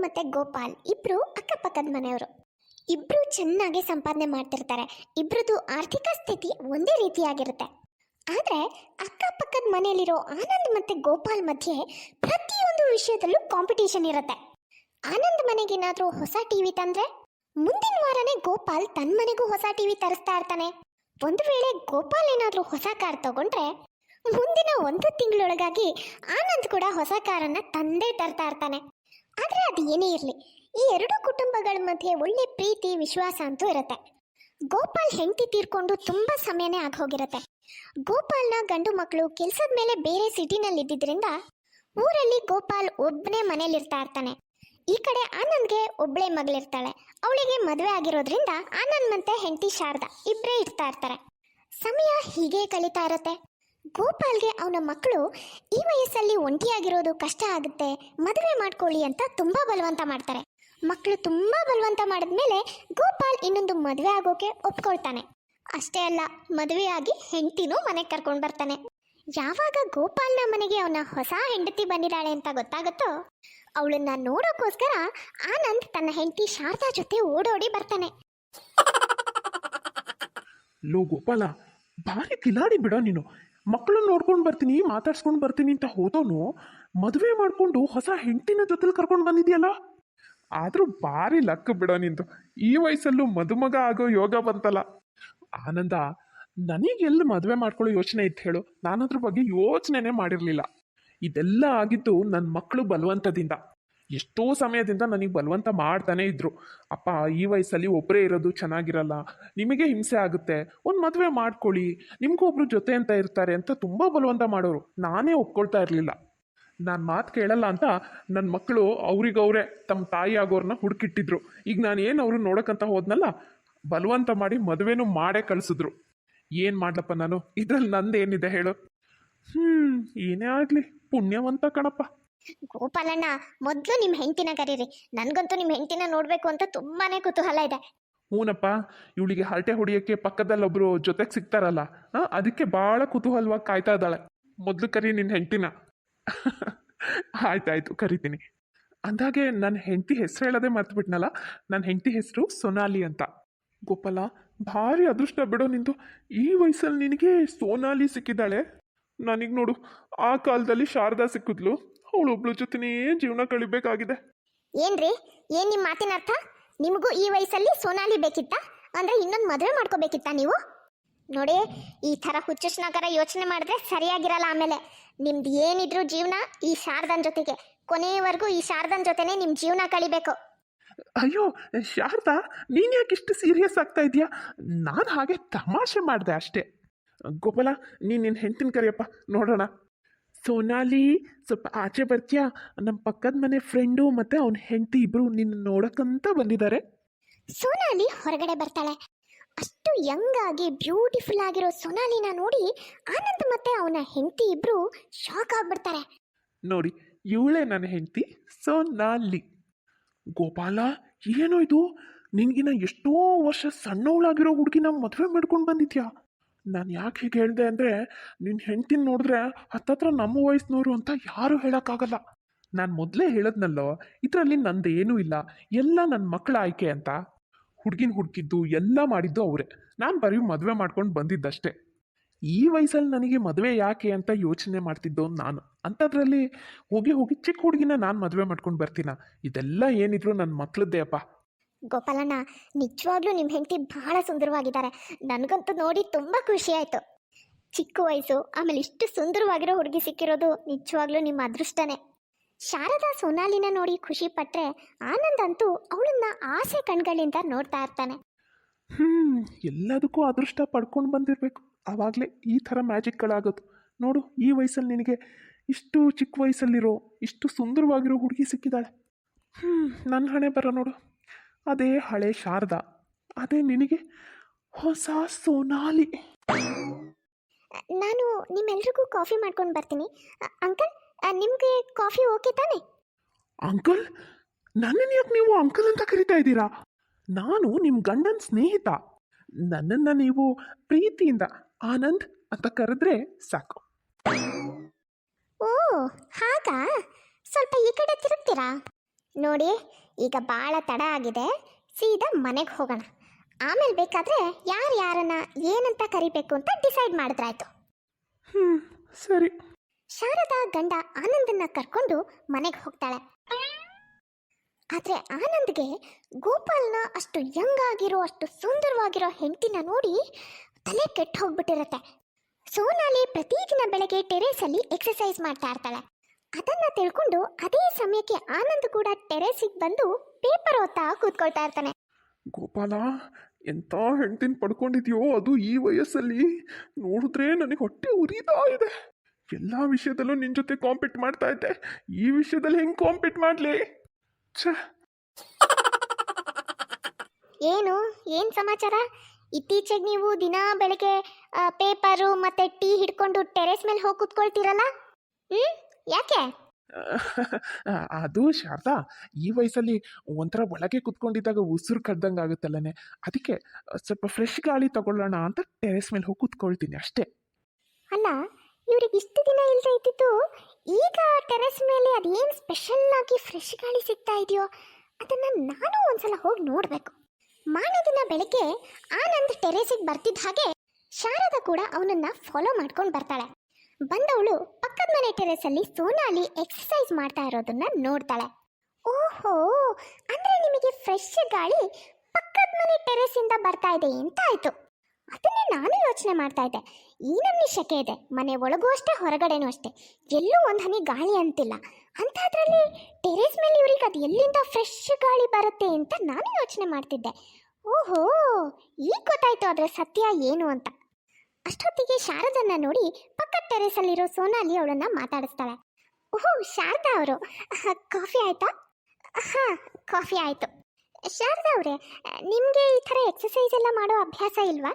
ಮತ್ತೆ ಗೋಪಾಲ್ ಇಬ್ರು ಅಕ್ಕಪಕ್ಕದ ಮನೆಯವರು. ಇಬ್ರು ಚೆನ್ನಾಗಿ ಸಂಪಾದನೆ ಮಾಡ್ತಿರ್ತಾರೆ. ಇಬ್ರದ್ದು ಆರ್ಥಿಕ ಸ್ಥಿತಿ ಒಂದೇ ರೀತಿಯಾಗಿರುತ್ತೆ. ಆದ್ರೆ ಅಕ್ಕಪಕ್ಕದ ಮನೆಯಲ್ಲಿರೋ ಆನಂದ್ ಮತ್ತೆ ಗೋಪಾಲ್ ಮಧ್ಯೆ ಪ್ರತಿಯೊಂದು ವಿಷಯದಲ್ಲೂ ಕಾಂಪಿಟೇಷನ್ ಇರುತ್ತೆ. ಆನಂದ್ ಮನೆಗೇನಾದ್ರೂ ಹೊಸ ಟಿವಿ ತಂದ್ರೆ ಮುಂದಿನ ವಾರನೇ ಗೋಪಾಲ್ ತನ್ನ ಮನೆಗೂ ಹೊಸ ಟಿವಿ ತರಿಸ್ತಾ ಇರ್ತಾನೆ. ಒಂದು ವೇಳೆ ಗೋಪಾಲ್ ಏನಾದ್ರೂ ಹೊಸ ಕಾರ್ ತಗೊಂಡ್ರೆ ಮುಂದಿನ ಒಂದು ತಿಂಗಳೊಳಗಾಗಿ ಆನಂದ್ ಕೂಡ ಹೊಸ ಕಾರನ್ನ ತಂದೆ ತರ್ತಾ ಇರ್ತಾನೆ. ಆದ್ರೆ ಅದು ಏನೇ ಇರಲಿ, ಈ ಎರಡು ಕುಟುಂಬಗಳ ಮಧ್ಯೆ ಒಳ್ಳೆ ಪ್ರೀತಿ, ವಿಶ್ವಾಸ ಅಂತೂ ಇರುತ್ತೆ. ಗೋಪಾಲ್ ಹೆಂಡತಿ ತೀರ್ಕೊಂಡು ತುಂಬ ಸಮಯನೇ ಆಗಿ ಹೋಗಿರುತ್ತೆ ಗೋಪಾಲ್ನ ಗಂಡು ಮಕ್ಕಳು ಕೆಲಸದ ಮೇಲೆ ಬೇರೆ ಸಿಟಿನಲ್ಲಿ ಇದ್ದಿದ್ರಿಂದ ಊರಲ್ಲಿ ಗೋಪಾಲ್ ಒಬ್ಬನೇ ಮನೇಲಿರ್ತಾ ಇರ್ತಾನೆ. ಈ ಕಡೆ ಆನಂದ್ಗೆ ಒಬ್ಬಳೇ ಮಗಳಿರ್ತಾಳೆ. ಅವಳಿಗೆ ಮದುವೆ ಆಗಿರೋದ್ರಿಂದ ಆನಂದ್ ಮತ್ತೆ ಹೆಂಡತಿ ಶಾರದಾ ಇಬ್ಬರೇ ಇರ್ತಾ ಇರ್ತಾರೆ. ಸಮಯ ಹೀಗೆ ಕಳೀತಾ ಇರತ್ತೆ. ಗೋಪಾಲ್ಗೆ ಅವನ ಮಕ್ಕಳು ಈ ವಯಸ್ಸಲ್ಲಿ ಒಂಟಿಯಾಗಿರೋದು ಕಷ್ಟ ಆಗುತ್ತೆ, ಮದುವೆ ಮಾಡ್ಕೊಳ್ಳಿ ಅಂತ ತುಂಬಾ ಬಲವಂತ ಮಾಡ್ತಾರೆ. ಮಕ್ಕಳು ತುಂಬಾ ಬಲವಂತ ಮಾಡಿದ್ಮೇಲೆ ಗೋಪಾಲ್ ಇನ್ನೊಂದು ಮದುವೆ ಆಗೋಕೆ ಒಪ್ಕೊಳ್ತಾನೆ. ಅಷ್ಟೇ ಅಲ್ಲ, ಮದುವೆಯಾಗಿ ಹೆಂಡತಿನೂ ಮನೆಗೆ ಕರ್ಕೊಂಡು ಬರ್ತಾನೆ. ಯಾವಾಗ ಗೋಪಾಲ್ನ ಮನೆಗೆ ಅವನ ಹೊಸ ಹೆಂಡತಿ ಬಂದಿದ್ದಾಳೆ ಅಂತ ಗೊತ್ತಾಗುತ್ತೋ, ಅವಳನ್ನ ನೋಡೋಕ್ಕೋಸ್ಕರ ಆನಂದ್ ತನ್ನ ಹೆಂಡತಿ ಶಾರದಾ ಜೊತೆ ಓಡೋಡಿ ಬರ್ತಾನೆ. ಲೋ ಗೋಪಾಲ ಭಾರಿ ಕಿಲಾಡಿ ಬಿಡ ನೀನು. ಮಕ್ಕಳನ್ನ ನೋಡ್ಕೊಂಡು ಬರ್ತೀನಿ, ಮಾತಾಡ್ಸ್ಕೊಂಡು ಬರ್ತೀನಿ ಅಂತ ಹೋದೋನು ಮದುವೆ ಮಾಡಿಕೊಂಡು ಹೊಸ ಹೆಂಡತಿನ ಜೊತೆಲಿ ಕರ್ಕೊಂಡು ಬಂದಿದೆಯಲ್ಲ? ಆದರೂ ಭಾರಿ ಲಕ್ ಬಿಡೋ ನಿಂದು. ಈ ವಯಸ್ಸಲ್ಲೂ ಮದುಮಗ ಆಗೋ ಯೋಗ ಬಂತಲ್ಲ. ಆನಂದ ನನಗೆಲ್ಲಿ ಮದುವೆ ಮಾಡ್ಕೊಳ್ಳೋ ಯೋಚನೆ ಇತ್ತು ಹೇಳು. ನಾನು ಅದ್ರ ಬಗ್ಗೆ ಯೋಚನೆನೇ ಮಾಡಿರಲಿಲ್ಲ. ಇದೆಲ್ಲ ಆಗಿದ್ದು ನನ್ನ ಮಕ್ಕಳು ಬಲವಂತದಿಂದ. ಎಷ್ಟೋ ಸಮಯದಿಂದ ನನಗೆ ಬಲವಂತ ಮಾಡ್ತಾನೆ ಇದ್ರು. ಅಪ್ಪ, ಈ ವಯಸ್ಸಲ್ಲಿ ಒಬ್ಬರೇ ಇರೋದು ಚೆನ್ನಾಗಿರಲ್ಲ. ನಿಮಗೆ ಹಿಂಸೆ ಆಗುತ್ತೆ. ಒಂದು ಮದುವೆ ಮಾಡ್ಕೊಳ್ಳಿ. ನಿಮಗೂ ಒಬ್ರು ಜೊತೆ ಅಂತ ಇರ್ತಾರೆ ಅಂತ ತುಂಬ ಬಲವಂತ ಮಾಡೋರು. ನಾನೇ ಒಪ್ಕೊಳ್ತಾ ಇರಲಿಲ್ಲ. ನಾನು ಮಾತು ಕೇಳಲ್ಲ ಅಂತ ನನ್ನ ಮಕ್ಕಳು ಅವ್ರಿಗವ್ರೆ ತಮ್ಮ ತಾಯಿ ಆಗೋರನ್ನ ಹುಡುಕಿಟ್ಟಿದ್ರು. ಈಗ ನಾನು ಏನು ಅವರು ನೋಡೋಕ್ಕಂತ ಹೋದ್ನಲ್ಲ, ಬಲವಂತ ಮಾಡಿ ಮದುವೆನೂ ಮಾಡೇ ಕಳಿಸಿದ್ರು. ಏನು ಮಾಡ್ಲಪ್ಪ ನಾನು? ಇದ್ರಲ್ಲಿ ನಂದೇನಿದೆ ಹೇಳು? ಹ್ಞೂ ಏನೇ ಆಗಲಿ, ಪುಣ್ಯವಂತ ಕಣಪ್ಪ. ಗೋಪಾಲಣ್ಣ, ಮೊದಲು ನಿಮ್ಮ ಹೆಂಡತಿನ ಕರೀರಿ. ನನಗಂತೂ ನಿಮ್ಮ ಹೆಂಡತಿನ ನೋಡಬೇಕು ಅಂತ ತುಂಬಾನೇ ಕುತೂಹಲ ಇದೆ. ಹೂನಪ್ಪ, ಇವಳಿಗೆ ಹರಟೆ ಹೊಡಿಯೋಕ್ಕೆ ಪಕ್ಕದಲ್ಲೊಬ್ರು ಜೊತೆಗೆ ಸಿಗ್ತಾರಲ್ಲ ಅದಕ್ಕೆ ಭಾಳ ಕುತೂಹಲವಾಗಿ ಕಾಯ್ತಾ ಇದ್ದಾಳೆ. ಮೊದಲು ಕರಿ ನಿನ್ನ ಹೆಂಡತಿನ. ಆಯ್ತಾಯ್ತು, ಕರಿತೀನಿ. ಅಂದಾಗೆ ನನ್ನ ಹೆಂಡತಿ ಹೆಸರು ಹೇಳೋದೇ ಮರ್ತ್ಬಿಟ್ನಲ್ಲ ನನ್ನ ಹೆಂಡತಿ ಹೆಸರು ಸೋನಾಲಿ ಅಂತ. ಗೋಪಾಲ, ಭಾರಿ ಅದೃಷ್ಟ ಬಿಡೋ ನಿಂದು. ಈ ವಯಸ್ಸಲ್ಲಿ ನಿನಗೆ ಸೋನಾಲಿ ಸಿಕ್ಕಿದ್ದಾಳೆ. ನನಗೆ ನೋಡು, ಆ ಕಾಲದಲ್ಲಿ ಶಾರದಾ ಸಿಕ್ಕಿದ್ಲು. ಅವಳೊಬ್ಳ ಜೊತೆನೇ ಜೀವನ ಕಳಿಬೇಕಾಗಿದೆ. ಏನ್ರಿ? ಏನ್ ನಿಮ್ಮ ಮಾತಿನ ಅರ್ಥ? ನಿಮಗೂ ಈ ವಯಸ್ಸಲ್ಲಿ ಸೋನಾಲಿ ಬೇಕಿತ್ತಾ? ಅಂದ್ರೆ ಇನ್ನೊಂದು ಮದುವೆ ಮಾಡ್ಕೋಬೇಕಿತ್ತ ನೀವು? ನೋಡಿ ಈ ಥರ ಹುಚ್ಚುಚ್ನಕರ ಯೋಚನೆ ಮಾಡಿದ್ರೆ ಸರಿಯಾಗಿರಲ್ಲ ಆಮೇಲೆ. ನಿಮ್ದು ಏನಿದ್ರು ಜೀವನ ಈ ಶಾರದನ್ ಜೊತೆಗೆ ಕೊನೆಯವರೆಗೂ ಈ ಶಾರದನ್ ಜೊತೆನೆ ನಿಮ್ ಜೀವನ ಕಳಿಬೇಕು. ಅಯ್ಯೋ ಶಾರದಾ ನೀನ್ ಯಾಕೆ ಇಷ್ಟು ಸೀರಿಯಸ್ ಆಗ್ತಾ ಇದೆಯಾ? ನಾನು ಹಾಗೆ ತಮಾಷೆ ಮಾಡಿದೆ ಅಷ್ಟೇ. ಗೋಪಾಲ ನೀನ್ ನಿನ್ನ ಹೆಂಡತಿನ ಕರಿಯಪ್ಪ ನೋಡೋಣ. ಸೋನಾಲಿ ಸ್ವಲ್ಪ ಆಚೆ ಬರ್ತೀಯಾ? ನಮ್ಮ ಪಕ್ಕದ ಮನೆ ಫ್ರೆಂಡು ಮತ್ತು ಅವನ ಹೆಂಡತಿ ಇಬ್ರು ನಿನ್ನ ನೋಡಕ್ಕಂತ ಬಂದಿದ್ದಾರೆ ಸೋನಾಲಿ ಹೊರಗಡೆ ಬರ್ತಾಳೆ. ಅಷ್ಟು ಯಂಗ್ ಆಗಿ ಬ್ಯೂಟಿಫುಲ್ ಆಗಿರೋ ಸೋನಾಲಿನ ನೋಡಿ ಆನಂದ್ ಮತ್ತೆ ಅವನ ಹೆಂಡತಿ ಇಬ್ರು ಶಾಕ್ ಆಗ್ಬಿಡ್ತಾರೆ. ನೋಡಿ ಇವಳೇ ನನ್ನ ಹೆಂಡತಿ ಸೋನಾಲಿ. ಗೋಪಾಲ ಏನೋ ಇದು? ನಿನಗಿನ ಎಷ್ಟೋ ವರ್ಷ ಸಣ್ಣವಳಾಗಿರೋ ಹುಡುಗಿನ ಮದುವೆ ಮಾಡ್ಕೊಂಡು ಬಂದಿದ್ಯಾ? ನಾನು ಯಾಕೆ ಹೀಗೆ ಹೇಳಿದೆ ಅಂದರೆ ನಿನ್ನ ಹೆಂಡ್ತಿನ ನೋಡಿದ್ರೆ ಹತ್ತತ್ರ ನಮ್ಮ ವಯಸ್ಸಿನವರು ಅಂತ ಯಾರೂ ಹೇಳೋಕ್ಕಾಗಲ್ಲ. ನಾನು ಮೊದಲೇ ಹೇಳದ್ನಲ್ಲೋ, ಇದರಲ್ಲಿ ನಂದೇನೂ ಇಲ್ಲ. ಎಲ್ಲ ನನ್ನ ಮಕ್ಕಳ ಆಯ್ಕೆ ಅಂತ. ಹುಡುಗಿನ ಹುಡುಕಿದ್ದು ಎಲ್ಲ ಮಾಡಿದ್ದು ಅವರೇ. ನಾನು ಬರೀ ಮದುವೆ ಮಾಡ್ಕೊಂಡು ಬಂದಿದ್ದಷ್ಟೇ. ಈ ವಯಸ್ಸಲ್ಲಿ ನನಗೆ ಮದುವೆ ಯಾಕೆ ಅಂತ ಯೋಚನೆ ಮಾಡ್ತಿದ್ದೋ ನಾನು. ಅಂಥದ್ರಲ್ಲಿ ಹೋಗಿ ಹೋಗಿ ಚಿಕ್ಕ ಹುಡುಗಿನ ನಾನು ಮದುವೆ ಮಾಡ್ಕೊಂಡು ಬರ್ತೀನ. ಇದೆಲ್ಲ ಏನಿದ್ರು ನನ್ನ ಮಕ್ಕಳದ್ದೇ ಅಪ್ಪ. ಗೋಪಾಲಣ್ಣ, ನಿಜವಾಗ್ಲೂ ನಿಮ್ಮ ಹೆಂಡತಿ ಬಹಳ ಸುಂದರವಾಗಿದ್ದಾರೆ. ನನಗಂತೂ ನೋಡಿ ತುಂಬ ಖುಷಿ ಆಯಿತು. ಚಿಕ್ಕ ವಯಸ್ಸು, ಆಮೇಲೆ ಇಷ್ಟು ಸುಂದರವಾಗಿರೋ ಹುಡುಗಿ ಸಿಕ್ಕಿರೋದು ನಿಜವಾಗ್ಲೂ ನಿಮ್ಮ ಅದೃಷ್ಟನೇ. ಶಾರದಾ ಸೋನಾಲಿನ ನೋಡಿ ಖುಷಿ ಪಟ್ಟರೆ ಆನಂದ್ ಅಂತೂ ಅವಳನ್ನ ಆಸೆ ಕಣ್ಗಳಿಂದ ನೋಡ್ತಾ ಇರ್ತಾನೆ. ಹ್ಮ್, ಎಲ್ಲದಕ್ಕೂ ಅದೃಷ್ಟ ಪಡ್ಕೊಂಡು ಬಂದಿರಬೇಕು. ಆವಾಗಲೇ ಈ ಥರ ಮ್ಯಾಜಿಕ್ಗಳಾಗೋದು. ನೋಡು, ಈ ವಯಸ್ಸಲ್ಲಿ ನಿನಗೆ ಇಷ್ಟು ಚಿಕ್ಕ ವಯಸ್ಸಲ್ಲಿರೋ, ಇಷ್ಟು ಸುಂದರವಾಗಿರೋ ಹುಡುಗಿ ಸಿಕ್ಕಿದ್ದಾಳೆ ಹ್ಞೂ ನನ್ನ ಹಣೆ ಬರ ನೋಡು. ಅದೇ ಹಳೆ ಶಾರದಾ ಅದೇ ನಿನಗೆ ಹೊಸ ಸೋನಾಲಿ. ನಾನು ನಿಮ್ಮೆಲ್ರಿಗೂ ಕಾಫಿ ಮಾಡ್ಕೊಂಡು ಬರ್ತೀನಿ. ಅ- ಅಂಕಲ್ ಅ, ನಿಮ್ಗೆ ಕಾಫಿ ಓಕೆ ತಾನೆ? ಅಂಕಲ್ ನನ್ನನ್ನು ಯಾಕೆ ನೀವು ಅಂಕಲ್ ಅಂತ ಕರಿತಾ ಇದ್ದೀರಾ? ನಾನು ನಿಮ್ಮ ಗಂಡನ ಸ್ನೇಹಿತ. ನನ್ನನ್ನು ನೀವು ಪ್ರೀತಿಯಿಂದ ಆನಂದ್ ಅಂತ ಕರೆದ್ರೆ ಸಾಕು. ಓ ಹಾಗಾ? ಸ್ವಲ್ಪ ಈ ಕಡೆ ತಿರುಗ್ತೀರಾ? ನೋಡಿ ಈಗ ಭಾಳ ತಡ ಆಗಿದೆ ಸೀದಾ ಮನೆಗೆ ಹೋಗೋಣ. ಆಮೇಲೆ ಬೇಕಾದರೆ ಯಾರು ಯಾರನ್ನ ಏನಂತ ಕರಿಬೇಕು ಅಂತ ಡಿಸೈಡ್ ಮಾಡಿದ್ರಾಯ್ತು. ಹ್ಞೂ ಸರಿ. ಶಾರದಾ ಗಂಡ ಆನಂದನ್ನ ಕರ್ಕೊಂಡು ಮನೆಗೆ ಹೋಗ್ತಾಳೆ. ಆದರೆ ಆನಂದ್ಗೆ ಗೋಪಾಲ್ನ ಅಷ್ಟು ಯಂಗ್ ಆಗಿರೋ ಅಷ್ಟು ಸುಂದರವಾಗಿರೋ ಹೆಂಡತಿನ ನೋಡಿ ತಲೆ ಕೆಟ್ಟು ಹೋಗ್ಬಿಟ್ಟಿರುತ್ತೆ. ಸೋನಾಲಿ ಪ್ರತಿದಿನ ಬೆಳಗ್ಗೆ ಟೆರೇಸಲ್ಲಿ ಎಕ್ಸಸೈಸ್ ಮಾಡ್ತಾ ಇರ್ತಾಳೆ. ಅದನ್ನ ತಿಳ್ಕೊಂಡು ಅದೇ ಸಮಯಕ್ಕೆ ಆನಂದ್ ಕೂಡ ಟೆರೆಸಿಗೆ ಬಂದು ಪೇಪರ್ ಓದ್ತಾ ಕೂತ್ಕೊಳ್ತಾ ಇರ್ತಾನೆ. ಗೋಪಾಲ ಎಂಥ ಹೆಂಡ್ತಿನ ಪಡ್ಕೊಂಡಿದ್ಯೋ ಅದು ಈ ವಯಸ್ಸಲ್ಲಿ? ನೋಡಿದ್ರೆ ನನಗೆ ಹೊಟ್ಟೆ ಉರಿತಾ ಇದೆ. ಎಲ್ಲ ವಿಷಯದಲ್ಲೂ ನಿನ್ನ ಜೊತೆ ಕಾಂಪೀಟ್ ಮಾಡ್ತಾ ಇದ್ದೆ. ಈ ವಿಷಯದಲ್ಲಿ ಹೆಂಗೆ ಕಾಂಪೀಟ್ ಮಾಡಲಿ? ಛೇ. ಏನು? ಏನು ಸಮಾಚಾರ? ಇತ್ತೀಚೆಗೆ ನೀವು ದಿನ ಬೆಳಗ್ಗೆ ಪೇಪರು ಮತ್ತೆ ಟೀ ಹಿಡ್ಕೊಂಡು ಟೆರೆಸ್ ಮೇಲೆ ಹೋಗಿ ಕೂತ್ಕೊಳ್ತೀರಲ್ಲ? ಹ್ಮ್? ಯಾಕೆ? ಅದು ಶಾರದಾ ಈ ವಯಸ್ಸಲ್ಲಿ ಒಂಥರ ಒಳಗೆ ಕುತ್ಕೊಂಡಿದ್ದಾಗ ಉಸಿರು ಕಡ್ದಂಗೆ ಆಗುತ್ತಲ್ಲನೆ? ಅದಕ್ಕೆ ಸ್ವಲ್ಪ ಫ್ರೆಶ್ ಗಾಳಿ ತಗೊಳ್ಳೋಣ ಅಂತ ಟೆರೆಸ್ ಮೇಲೆ ಹೋಗಿ ಕುತ್ಕೊಳ್ತೀನಿ ಅಷ್ಟೇ. ಅಲ್ಲ ಇವ್ರಿಗೆ ಇಷ್ಟು ದಿನ ಇಲ್ಲದೆ ಇದ್ದಿದ್ದು ಈಗ ಟೆರೆಸ್ ಮೇಲೆ ಅದೇನು ಸ್ಪೆಷಲ್ ಆಗಿ ಫ್ರೆಶ್ ಗಾಳಿ ಸಿಗ್ತಾ ಇದೆಯೋ ಅದನ್ನ ನಾನು ಒಂದ್ಸಲ ಹೋಗಿ ನೋಡಬೇಕು. ಮಾನೇ ದಿನ ಬೆಳಗ್ಗೆ ಆನಂದ್ ಟೆರೆಸಿಗೆ ಬರ್ತಿದ್ದ ಹಾಗೆ ಶಾರದ ಕೂಡ ಅವನನ್ನ ಫಾಲೋ ಮಾಡ್ಕೊಂಡು ಬರ್ತಾಳೆ. ಬಂದವಳು ಪಕ್ಕದ ಮನೆ ಟೆರೇಸಲ್ಲಿ ಸೋನಾಲಿ ಎಕ್ಸರ್ಸೈಸ್ ಮಾಡ್ತಾ ಇರೋದನ್ನ ನೋಡ್ತಾಳೆ. ಓಹೋ, ಅಂದ್ರೆ ನಿಮಗೆ ಫ್ರೆಶ್ ಗಾಳಿ ಪಕ್ಕದ ಮನೆ ಟೆರೇಸಿಂದ ಬರ್ತಾ ಇದೆ ಅಂತ ಆಯ್ತು. ಅದನ್ನೇ ನಾನು ಯೋಚನೆ ಮಾಡ್ತಾ ಇದ್ದೆ. ಈ ನಮ್ಮ ಶಕೆ ಇದೆ. ಮನೆ ಒಳಗೂ ಅಷ್ಟೇ, ಹೊರಗಡೆನೂ ಅಷ್ಟೇ. ಎಲ್ಲೂ ಒಂದು ಹನಿ ಗಾಳಿ ಅಂತಿಲ್ಲ. ಅಂಥದ್ರಲ್ಲಿ ಟೆರೇಸ್ ಮೇಲೆ ಇವ್ರಿಗೆ ಅದು ಎಲ್ಲಿಂದ ಫ್ರೆಶ್ ಗಾಳಿ ಬರುತ್ತೆ ಅಂತ ನಾನು ಯೋಚನೆ ಮಾಡ್ತಿದ್ದೆ. ಓಹೋ, ಈಗ ಗೊತ್ತಾಯ್ತು ಅದರ ಸತ್ಯ ಏನು ಅಂತ. ಅಷ್ಟೊತ್ತಿಗೆ ಶಾರದನ್ನ ನೋಡಿ ಪಕ್ಕದ ಟೆರೆಸಲ್ಲಿರೋ ಸೋನಾಲಿ ಅವಳನ್ನ ಮಾತಾಡಿಸ್ತಾಳೆ. ಓಹೋ, ಶಾರದಾ ಅವರು. ಕಾಫಿ ಆಯ್ತಾ? ಹಾ, ಕಾಫಿ ಆಯ್ತು. ಶಾರದಾ ಅವರೇ, ನಿಮಗೆ ಈ ಥರ ಎಕ್ಸಸೈಸ್ ಎಲ್ಲ ಮಾಡೋ ಅಭ್ಯಾಸ ಇಲ್ವಾ?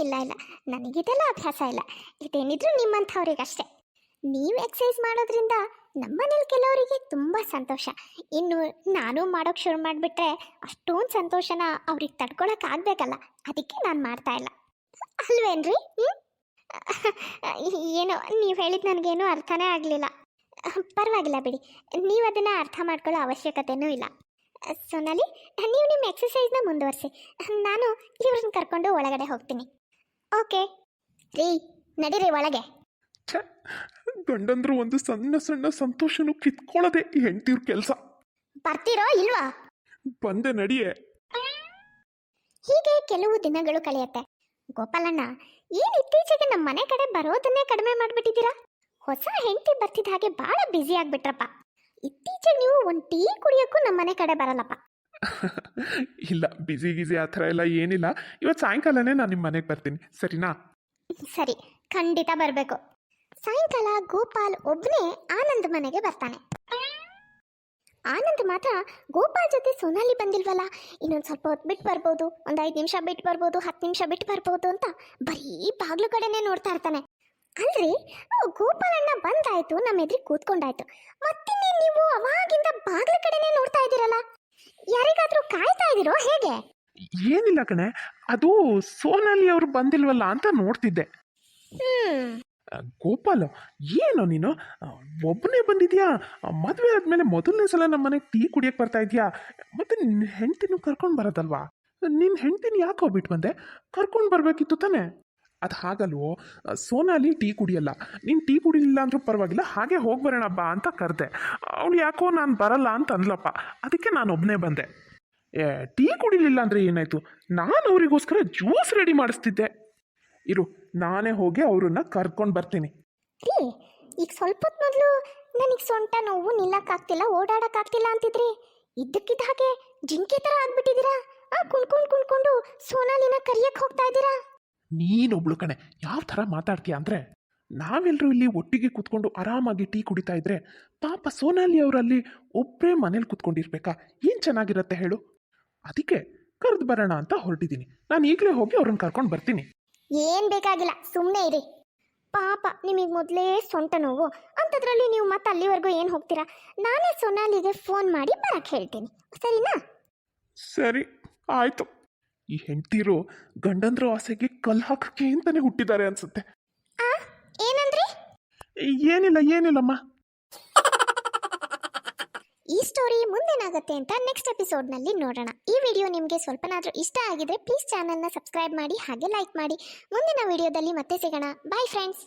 ಇಲ್ಲ ಇಲ್ಲ. ನನಗಿದೆಲ್ಲ ಅಭ್ಯಾಸ ಇಲ್ಲ. ಇದೇನಿದ್ರು ನಿಮ್ಮಂಥವ್ರಿಗಷ್ಟೇ. ನೀವು ಎಕ್ಸಸೈಸ್ ಮಾಡೋದ್ರಿಂದ ನಮ್ಮನೇಲಿ ಕೆಲವರಿಗೆ ತುಂಬ ಸಂತೋಷ. ಇನ್ನು ನಾನು ಮಾಡೋಕ್ಕೆ ಶುರು ಮಾಡಿಬಿಟ್ರೆ ಅಷ್ಟೊಂದು ಸಂತೋಷನ ಅವ್ರಿಗೆ ತಡ್ಕೊಳಕ್ಕೆ ಆಗಬೇಕಲ್ಲ. ಅದಕ್ಕೆ ನಾನು ಮಾಡ್ತಾ ಇಲ್ಲ. ಅಲ್ವೇನ್ರಿ? ಏನೋ ನೀವು ಹೇಳಿದ ನನಗೇನು ಅರ್ಥನೇ ಆಗಲಿಲ್ಲ. ಪರವಾಗಿಲ್ಲ ಬಿಡಿ. ನೀವು ಅದನ್ನು ಅರ್ಥ ಮಾಡ್ಕೊಳ್ಳೋ ಅವಶ್ಯಕತೆನೂ ಇಲ್ಲ. ಸೋನಾಲಿ ನೀವು ನಿಮ್ಮ ಎಕ್ಸಸೈಸ್ನ ಮುಂದುವರಿಸಿ. ನಾನು ಇವ್ರನ್ನ ಕರ್ಕೊಂಡು ಒಳಗಡೆ ಹೋಗ್ತೀನಿ. ಓಕೆ. ರೀ ನಡೀರಿ ಒಳಗೆ. ಗಂಡಂದ್ರು ಒಂದು ಸಣ್ಣ ಸಣ್ಣ ಸಂತೋಷನು ಕಿತ್ಕೊಳ್ಳದೆ ಈ ಹೆಂಡ್ತಿವ್ರ ಕೆಲಸ. ಬರ್ತೀರೋ ಇಲ್ವಾ? ಬಂದೆ ನಡಿಯೇ. ಹೀಗೆ ಕೆಲವು ದಿನಗಳು ಕಳೆಯುತ್ತೆ. ಗೋಪಾಲಣ್ಣ ಏನು ಇತ್ತೀಚೆಗೆ ನಮ್ಮ ಮನೆ ಕಡೆ ಬರೋದನ್ನೇ ಕಡಿಮೆ ಮಾಡ್ಬಿಟ್ಟಿದ್ದೀರಾ? ಹೊಸ ಹೆಂಡತಿ ಬರ್ತಿದ್ದ ಹಾಗೆ ಬಹಳ ಬ್ಯುಸಿ ಆಗ್ಬಿಟ್ರಪ್ಪ. ಇತ್ತೀಚೆಗೆ ನೀವು ಒಂದು ಟೀ ಕುಡಿಯೋಕ್ಕೂ ನಮ್ಮ ಮನೆ ಕಡೆ ಬರಲ್ಲಪ್ಪ. ಇಲ್ಲ ಬಿಸಿ ಗಿಸಿ ಆ ಥರ ಎಲ್ಲ ಏನಿಲ್ಲ. ಇವತ್ತು ಸಾಯಂಕಾಲನೇ ನಾನು ನಿಮ್ಮ ಮನೆಗೆ ಬರ್ತೀನಿ. ಸರಿನಾ? ಸರಿ. ಖಂಡಿತ ಬರಬೇಕು. ಸಾಯಂಕಾಲ ಗೋಪಾಲ್ ಒಬ್ಬನೇ ಆನಂದ್ ಮನೆಗೆ ಬರ್ತಾನೆ. ಆನಂದ್ ಮಾತ್ರ ಗೋಪಾಲ್ ಜೊತೆ ಸೋನಾಲಿ ಬಂದಿಲ್ವಲ್ಲ? ಇನ್ನೊಂದು ಸ್ವಲ್ಪ ಹೊತ್ತು ಬಿಟ್ಟು ಬರ್ಬೋದು ಒಂದು ಐದು ನಿಮಿಷ ಬಿಟ್ಟು ಬರ್ಬೋದು ಹತ್ತು ನಿಮಿಷ ಬಿಟ್ಟು ಬರ್ಬೋದು ಅಂತ ಬರೀ ಬಾಗ್ಲು ಕಡೆನೇ ನೋಡ್ತಾ ಇರ್ತಾನೆ. ಅಲ್ರಿ ಗೋಪಾಲಣ್ಣ ಬಂದಾಯ್ತು ನಮ್ಮ ಎದುರಿಗೆ ಕೂತ್ಕೊಂಡಾಯ್ತು. ಮತ್ತಿನ್ನೇ ನೀವು ಅವಾಗಿಂದ ಬಾಗ್ಲ ಕಡೆನೇ ನೋಡ್ತಾ ಇದ್ದೀರಲ್ಲ? ಯಾರಿಗಾದ್ರೂ ಕಾಯ್ತಾ ಇದ್ದೀರೋ ಹೇಗೆ? ಏನಿಲ್ಲ ಕಣೆ ಅದು ಸೋನಾಲಿ ಅವರು ಬಂದಿಲ್ವಲ್ಲ ಅಂತ ನೋಡ್ತಿದ್ದೆ. ಹ್ಮ್. ಗೋಪಾಲ, ಏನು ನೀನು? ಒಬ್ಬನೇ ಬಂದಿದ್ಯಾ? ಮದುವೆ ಆದಮೇಲೆ ಮೊದಲನೇ ಸಲ ನಮ್ಮ ಮನೆಗೆ ಟೀ ಕುಡಿಯಕ್ಕೆ ಬರ್ತಾ ಇದೆಯಾ? ಮತ್ತೆ ನಿನ್ನ ಹೆಂಡ್ತಿನೂ ಕರ್ಕೊಂಡು ಬರೋದಲ್ವಾ? ನಿನ್ನ ಹೆಂಡ್ತಿನ ಯಾಕೆ ಹೋಗ್ಬಿಟ್ಟು ಬಂದೆ? ಕರ್ಕೊಂಡು ಬರಬೇಕಿತ್ತು ತಾನೆ. ಅದು ಹಾಗಲ್ವೋ? ಸೋನಾಲಿ ಟೀ ಕುಡಿಯಲ್ಲ. ನೀನು ಟೀ ಕುಡಿಲಿಲ್ಲ ಅಂದ್ರೂ ಪರವಾಗಿಲ್ಲ, ಹಾಗೆ ಹೋಗಿ ಬರೋಣಪ್ಪ ಅಂತ ಕರೆದೆ. ಅವಳು ಯಾಕೋ ನಾನು ಬರಲ್ಲ ಅಂತ ಅಂದ್ಲಪ್ಪ. ಅದಕ್ಕೆ ನಾನು ಒಬ್ಬನೇ ಬಂದೆ. ಏ, ಟೀ ಕುಡಿಲಿಲ್ಲ ಅಂದರೆ ಏನಾಯಿತು? ನಾನು ಅವರಿಗೋಸ್ಕರ ಜ್ಯೂಸ್ ರೆಡಿ ಮಾಡಿಸ್ತಿದ್ದೆ. ಇರು ನಾನೇ ಹೋಗಿ ಅವ್ರನ್ನ ಕರ್ಕೊಂಡು ಬರ್ತೀನಿ. ರೀ ಈಗ ಸ್ವಲ್ಪ ಹೊತ್ತು ಮೊದಲು ನನಗೆ ಸೊಂಟ ನೋವು ನಿಲ್ಲಕ್ಕಾಗ್ತಿಲ್ಲ ಓಡಾಡಕ್ಕಾಗ್ತಿಲ್ಲ ಅಂತಿದ್ರಿ. ಇದ್ದಕ್ಕಿದ್ದ ಹಾಗೆ ಜಿಂಕೆ ಥರ ಆಗ್ಬಿಟ್ಟಿದ್ದೀರಾ? ಆ ಕುಣ್ಕೊಂಡು ಕುಣ್ಕೊಂಡು ಸೋನಾಲಿನ ಕರಿಯಕ್ಕೆ ಹೋಗ್ತಾ ಇದ್ದೀರಾ? ನೀನೊಬ್ಳು ಕಣೆ ಯಾವ ಥರ ಮಾತಾಡ್ತೀಯ ಅಂದರೆ? ನಾವೆಲ್ಲರೂ ಇಲ್ಲಿ ಒಟ್ಟಿಗೆ ಕೂತ್ಕೊಂಡು ಆರಾಮಾಗಿ ಟೀ ಕುಡಿತಾ ಇದ್ರೆ ಪಾಪ ಸೋನಾಲಿ ಅವರಲ್ಲಿ ಒಬ್ಬರೇ ಮನೇಲಿ ಕೂತ್ಕೊಂಡಿರ್ಬೇಕಾ? ಏನು ಚೆನ್ನಾಗಿರತ್ತೆ ಹೇಳು? ಅದಕ್ಕೆ ಕರೆದು ಬರೋಣ ಅಂತ ಹೊರಟಿದ್ದೀನಿ ನಾನು ಈಗಲೇ ಹೋಗಿ ಅವ್ರನ್ನ ಕರ್ಕೊಂಡು ಬರ್ತೀನಿ. ಏನ್ ಬೇಕಾಗಿಲ್ಲ ಸುಮ್ಮನೆ ಇರಿ. ಪಾಪ ನಿಮಗೆ ಮೊದಲೇ ಸೊಂಟ ನೋವು. ಅಂಥದ್ರಲ್ಲಿ ನೀವು ಮತ್ತೆ ಅಲ್ಲಿವರೆಗೂ ಏನು ಹೋಗ್ತೀರಾ? ನಾನೇ ಸೊನಾಲಿಗೆ ಫೋನ್ ಮಾಡಿ ಬರಕ್ಕೆ ಹೇಳ್ತೀನಿ. ಸರಿನಾ? ಸರಿ ಆಯಿತು. ಈ ಹೆಂಡತಿರು ಗಂಡಂದ್ರ ಆಸೆಗೆ ಕಲ್ಲು ಹಾಕಕ್ಕೆ ಅಂತಾನೆ ಹುಟ್ಟಿದ್ದಾರೆ ಅನ್ಸುತ್ತೆ. ಆ ಏನಂದ್ರಿ? ಏನಿಲ್ಲ ಏನಿಲ್ಲಮ್ಮ. ಈ ಸ್ಟೋರಿ ಮುಂದೇನಾಗುತ್ತೆ ಅಂತ ನೆಕ್ಸ್ಟ್ ಎಪಿಸೋಡ್ನಲ್ಲಿ ನೋಡೋಣ. ಈ ವಿಡಿಯೋ ನಿಮಗೆ ಸ್ವಲ್ಪನಾದರೂ ಇಷ್ಟ ಆಗಿದ್ರೆ ಪ್ಲೀಸ್ ಚಾನಲ್ನ ಸಬ್ಸ್ಕ್ರೈಬ್ ಮಾಡಿ, ಹಾಗೆ ಲೈಕ್ ಮಾಡಿ. ಮುಂದಿನ ವಿಡಿಯೋದಲ್ಲಿ ಮತ್ತೆ ಸಿಗೋಣ. Bye friends